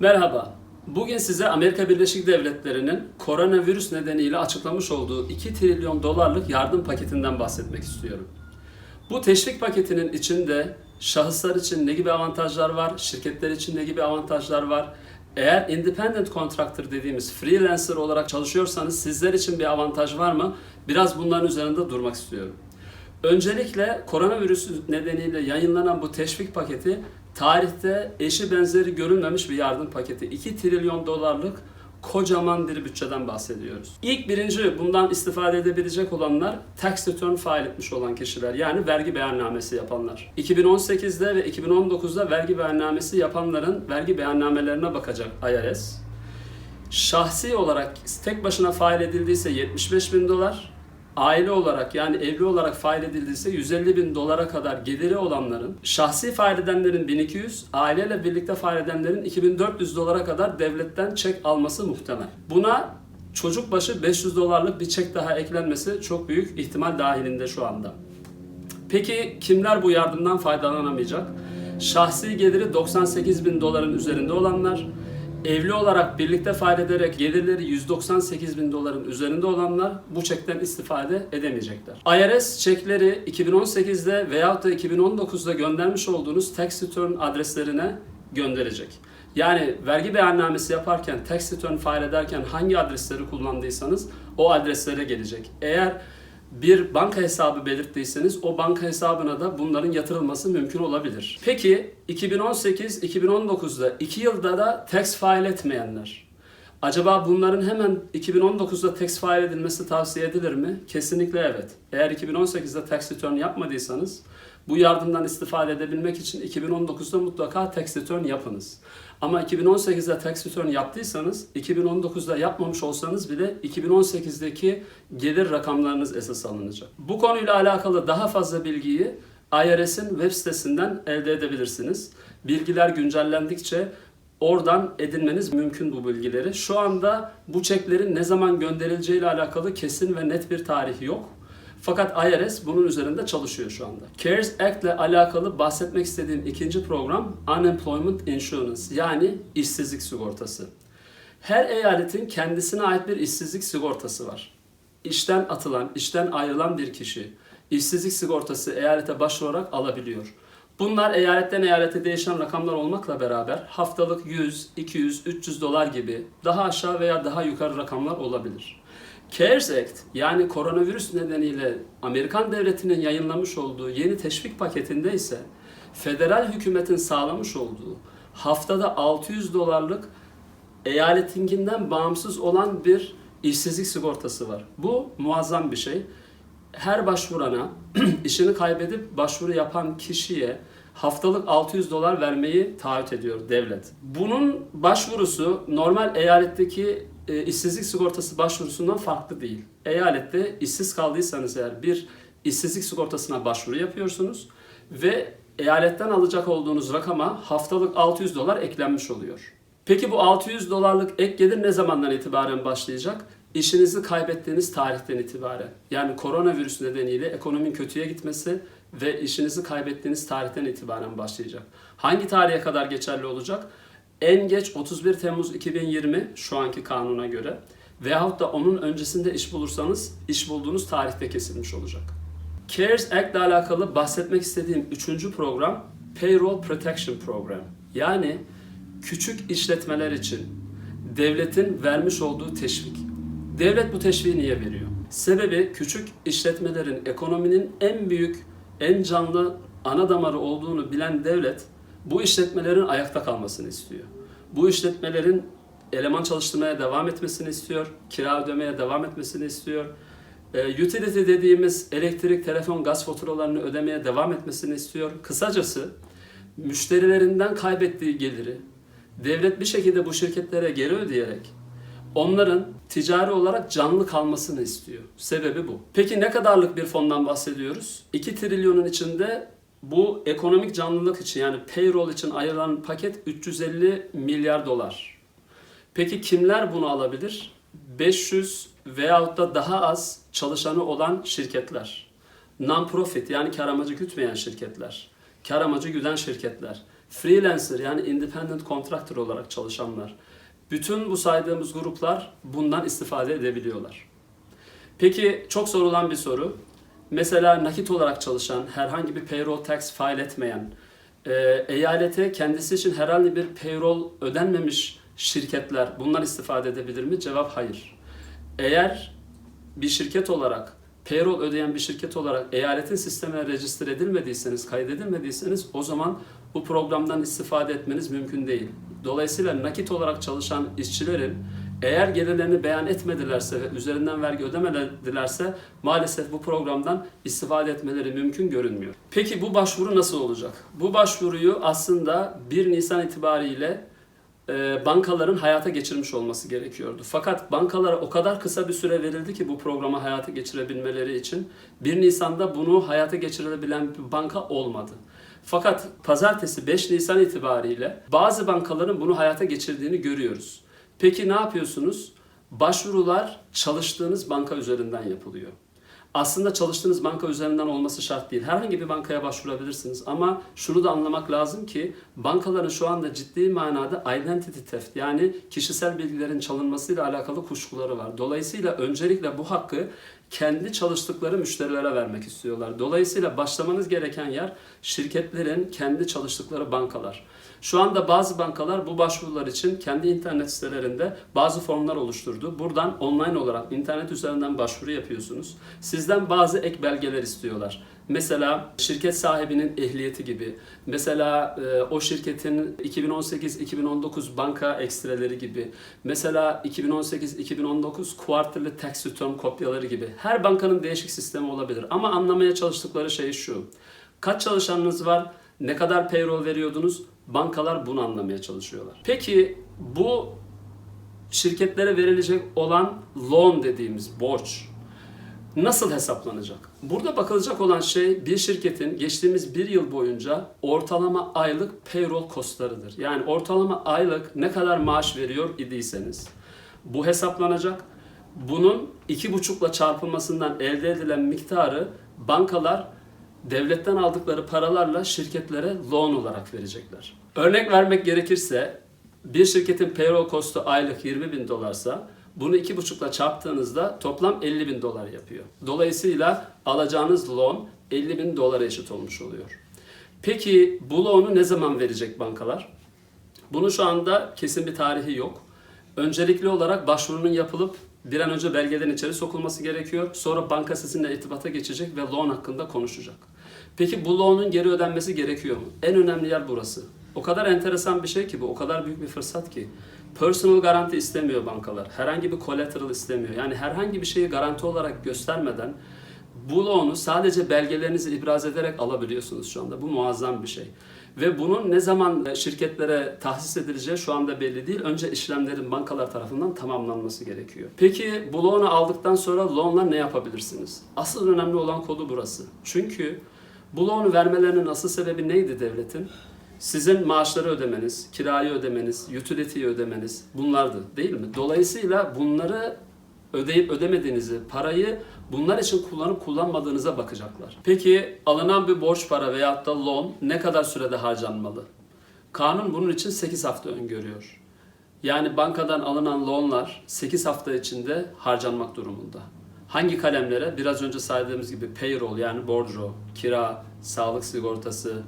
Merhaba. Bugün size Amerika Birleşik Devletleri'nin koronavirüs nedeniyle açıklamış olduğu 2 trilyon dolarlık yardım paketinden bahsetmek istiyorum. Bu teşvik paketinin içinde şahıslar için ne gibi avantajlar var, şirketler için ne gibi avantajlar var? Eğer independent contractor dediğimiz freelancer olarak çalışıyorsanız sizler için bir avantaj var mı? Biraz bunların üzerinde durmak istiyorum. Öncelikle koronavirüs nedeniyle yayınlanan bu teşvik paketi tarihte eşi benzeri görülmemiş bir yardım paketi. 2 trilyon dolarlık kocaman bir bütçeden bahsediyoruz. İlk birinci bundan istifade edebilecek olanlar tax return file etmiş olan kişiler yani vergi beyannamesi yapanlar. 2018'de ve 2019'da vergi beyannamesi yapanların vergi beyannamelerine bakacak IRS. Şahsi olarak tek başına fail edildiyse 75 bin dolar, aile olarak yani evli olarak fail edildiyse 150 bin dolara kadar geliri olanların, şahsi fail edenlerin 1200, aileyle birlikte fail edenlerin 2400 dolara kadar devletten çek alması muhtemel. Buna çocuk başı 500 dolarlık bir çek daha eklenmesi çok büyük ihtimal dahilinde şu anda. Peki kimler bu yardımdan faydalanamayacak? Şahsi geliri 98 bin doların üzerinde olanlar, evli olarak birlikte fail ederek gelirleri 198 bin doların üzerinde olanlar bu çekten istifade edemeyecekler. IRS çekleri 2018'de veyahut da 2019'da göndermiş olduğunuz tax return adreslerine gönderecek. Yani vergi beyannamesi yaparken, tax return file ederken hangi adresleri kullandıysanız o adreslere gelecek. Eğer bir banka hesabı belirttiyseniz o banka hesabına da bunların yatırılması mümkün olabilir. Peki 2018-2019'da 2 yılda da tax file etmeyenler. Acaba bunların hemen 2019'da tax file edilmesi tavsiye edilir mi? Kesinlikle evet. Eğer 2018'de tax return yapmadıysanız bu yardımdan istifade edebilmek için 2019'da mutlaka tax return yapınız. Ama 2018'de tax return yaptıysanız 2019'da yapmamış olsanız bile 2018'deki gelir rakamlarınız esas alınacak. Bu konuyla alakalı daha fazla bilgiyi IRS'in web sitesinden elde edebilirsiniz. Bilgiler güncellendikçe oradan edinmeniz mümkün bu bilgileri. Şu anda bu çeklerin ne zaman gönderileceği ile alakalı kesin ve net bir tarih yok. Fakat IRS bunun üzerinde çalışıyor şu anda. CARES Act ile alakalı bahsetmek istediğim ikinci program Unemployment Insurance yani işsizlik sigortası. Her eyaletin kendisine ait bir işsizlik sigortası var. İşten atılan, işten ayrılan bir kişi işsizlik sigortası eyalete başvurarak alabiliyor. Bunlar eyaletten eyalete değişen rakamlar olmakla beraber haftalık 100, 200, 300 dolar gibi daha aşağı veya daha yukarı rakamlar olabilir. CARES Act yani koronavirüs nedeniyle Amerikan devletinin yayınlamış olduğu yeni teşvik paketinde ise federal hükümetin sağlamış olduğu haftada 600 dolarlık eyaletinkinden bağımsız olan bir işsizlik sigortası var. Bu muazzam bir şey. Her başvurana işini kaybedip başvuru yapan kişiye haftalık 600 dolar vermeyi taahhüt ediyor devlet. Bunun başvurusu normal eyaletteki e, işsizlik sigortası başvurusundan farklı değil. Eyalette işsiz kaldıysanız eğer bir işsizlik sigortasına başvuru yapıyorsunuz ve eyaletten alacak olduğunuz rakama haftalık 600 dolar eklenmiş oluyor. Peki bu 600 dolarlık ek gelir ne zamandan itibaren başlayacak? İşinizi kaybettiğiniz tarihten itibaren. Yani koronavirüs nedeniyle ekonominin kötüye gitmesi ve işinizi kaybettiğiniz tarihten itibaren başlayacak. Hangi tarihe kadar geçerli olacak? En geç 31 Temmuz 2020 şu anki kanuna göre veyahut da onun öncesinde iş bulursanız iş bulduğunuz tarihte kesilmiş olacak. CARES Act ile alakalı bahsetmek istediğim üçüncü program Payroll Protection Program. Yani küçük işletmeler için devletin vermiş olduğu teşvik. Devlet bu teşviği niye veriyor? Sebebi küçük işletmelerin ekonominin en büyük, en canlı ana damarı olduğunu bilen devlet bu işletmelerin ayakta kalmasını istiyor. Bu işletmelerin eleman çalıştırmaya devam etmesini istiyor, kira ödemeye devam etmesini istiyor. E, utility dediğimiz elektrik, telefon, gaz faturalarını ödemeye devam etmesini istiyor. Kısacası müşterilerinden kaybettiği geliri devlet bir şekilde bu şirketlere geri ödeyerek onların ticari olarak canlı kalmasını istiyor. Sebebi bu. Peki ne kadarlık bir fondan bahsediyoruz? 2 trilyonun içinde bu ekonomik canlılık için yani payroll için ayrılan paket 350 milyar dolar. Peki kimler bunu alabilir? 500 veyahut da daha az çalışanı olan şirketler. Non-profit yani kar amacı gütmeyen şirketler. Kar amacı güden şirketler. freelancer yani independent contractor olarak çalışanlar. Bütün bu saydığımız gruplar bundan istifade edebiliyorlar. Peki çok sorulan bir soru. Mesela nakit olarak çalışan, herhangi bir payroll tax fail etmeyen, e, eyalete kendisi için herhangi bir payroll ödenmemiş şirketler bunlar istifade edebilir mi? Cevap hayır. Eğer bir şirket olarak payroll ödeyen bir şirket olarak eyaletin sistemine register edilmediyseniz, kaydedilmediyseniz o zaman bu programdan istifade etmeniz mümkün değil. Dolayısıyla nakit olarak çalışan işçilerin eğer gelirlerini beyan etmedilerse ve üzerinden vergi ödemedilerse maalesef bu programdan istifade etmeleri mümkün görünmüyor. Peki bu başvuru nasıl olacak? Bu başvuruyu aslında 1 Nisan itibariyle e, bankaların hayata geçirmiş olması gerekiyordu. Fakat bankalara o kadar kısa bir süre verildi ki bu programı hayata geçirebilmeleri için 1 Nisan'da bunu hayata geçirebilen bir banka olmadı. Fakat pazartesi 5 Nisan itibariyle bazı bankaların bunu hayata geçirdiğini görüyoruz. Peki ne yapıyorsunuz? Başvurular çalıştığınız banka üzerinden yapılıyor. Aslında çalıştığınız banka üzerinden olması şart değil. Herhangi bir bankaya başvurabilirsiniz ama şunu da anlamak lazım ki bankaların şu anda ciddi manada identity theft yani kişisel bilgilerin çalınmasıyla alakalı kuşkuları var. Dolayısıyla öncelikle bu hakkı kendi çalıştıkları müşterilere vermek istiyorlar. Dolayısıyla başlamanız gereken yer şirketlerin kendi çalıştıkları bankalar. Şu anda bazı bankalar bu başvurular için kendi internet sitelerinde bazı formlar oluşturdu. Buradan online olarak internet üzerinden başvuru yapıyorsunuz. Sizden bazı ek belgeler istiyorlar. Mesela şirket sahibinin ehliyeti gibi, mesela e, o şirketin 2018-2019 banka ekstreleri gibi, mesela 2018-2019 quarterly tax return kopyaları gibi. Her bankanın değişik sistemi olabilir ama anlamaya çalıştıkları şey şu. Kaç çalışanınız var? Ne kadar payroll veriyordunuz? Bankalar bunu anlamaya çalışıyorlar. Peki bu şirketlere verilecek olan loan dediğimiz borç nasıl hesaplanacak? Burada bakılacak olan şey bir şirketin geçtiğimiz bir yıl boyunca ortalama aylık payroll kostlarıdır. Yani ortalama aylık ne kadar maaş veriyor idiyseniz bu hesaplanacak. Bunun iki buçukla çarpılmasından elde edilen miktarı bankalar devletten aldıkları paralarla şirketlere loan olarak verecekler. Örnek vermek gerekirse bir şirketin payroll kostu aylık 20 bin dolarsa bunu iki buçukla çarptığınızda toplam 50 bin dolar yapıyor. Dolayısıyla alacağınız loan 50 bin dolara eşit olmuş oluyor. Peki bu loan'u ne zaman verecek bankalar? Bunun şu anda kesin bir tarihi yok. Öncelikli olarak başvurunun yapılıp bir an önce belgelerin içeri sokulması gerekiyor. Sonra banka sizinle irtibata geçecek ve loan hakkında konuşacak. Peki bu loan'un geri ödenmesi gerekiyor mu? En önemli yer burası. O kadar enteresan bir şey ki bu, o kadar büyük bir fırsat ki. Personal garanti istemiyor bankalar. Herhangi bir collateral istemiyor. Yani herhangi bir şeyi garanti olarak göstermeden bu loan'u sadece belgelerinizi ibraz ederek alabiliyorsunuz şu anda. Bu muazzam bir şey. Ve bunun ne zaman şirketlere tahsis edileceği şu anda belli değil. Önce işlemlerin bankalar tarafından tamamlanması gerekiyor. Peki bu loan'u aldıktan sonra loan'la ne yapabilirsiniz? Asıl önemli olan kodu burası. Çünkü bu loan'u vermelerinin asıl sebebi neydi devletin? Sizin maaşları ödemeniz, kirayı ödemeniz, utility'yi ödemeniz bunlardı değil mi? Dolayısıyla bunları ödeyip ödemediğinizi, parayı bunlar için kullanıp kullanmadığınıza bakacaklar. Peki alınan bir borç para veyahut da loan ne kadar sürede harcanmalı? Kanun bunun için 8 hafta öngörüyor. Yani bankadan alınan loanlar 8 hafta içinde harcanmak durumunda. Hangi kalemlere? Biraz önce saydığımız gibi payroll yani bordro, kira, sağlık sigortası,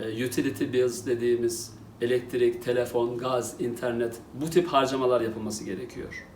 utility bills dediğimiz elektrik, telefon, gaz, internet bu tip harcamalar yapılması gerekiyor.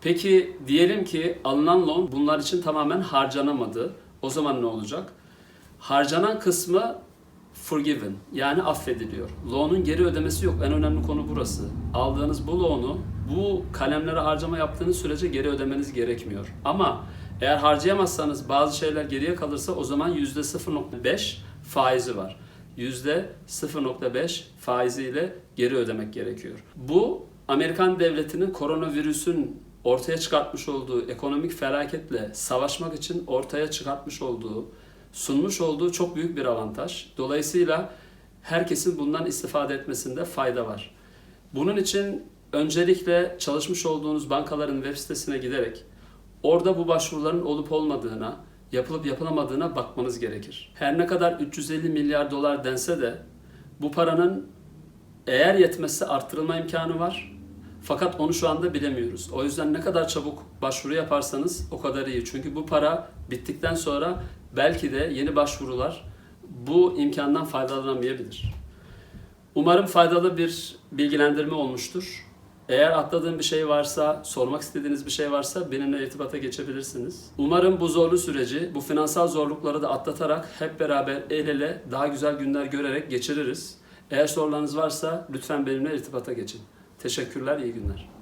Peki diyelim ki alınan loan bunlar için tamamen harcanamadı. O zaman ne olacak? Harcanan kısmı forgiven yani affediliyor. Loan'un geri ödemesi yok. En önemli konu burası. Aldığınız bu loan'u bu kalemlere harcama yaptığınız sürece geri ödemeniz gerekmiyor. Ama eğer harcayamazsanız bazı şeyler geriye kalırsa o zaman %0.5 faizi var. %0.5 faiziyle geri ödemek gerekiyor. Bu Amerikan devletinin koronavirüsün ortaya çıkartmış olduğu ekonomik felaketle savaşmak için ortaya çıkartmış olduğu, sunmuş olduğu çok büyük bir avantaj. Dolayısıyla herkesin bundan istifade etmesinde fayda var. Bunun için öncelikle çalışmış olduğunuz bankaların web sitesine giderek orada bu başvuruların olup olmadığına, yapılıp yapılamadığına bakmanız gerekir. Her ne kadar 350 milyar dolar dense de bu paranın Eğer yetmezse arttırılma imkanı var. Fakat onu şu anda bilemiyoruz. O yüzden ne kadar çabuk başvuru yaparsanız o kadar iyi. Çünkü bu para bittikten sonra belki de yeni başvurular bu imkandan faydalanamayabilir. Umarım faydalı bir bilgilendirme olmuştur. Eğer atladığım bir şey varsa, sormak istediğiniz bir şey varsa benimle irtibata geçebilirsiniz. Umarım bu zorlu süreci, bu finansal zorlukları da atlatarak hep beraber el ele daha güzel günler görerek geçiririz. Eğer sorularınız varsa lütfen benimle irtibata geçin. Teşekkürler, iyi günler.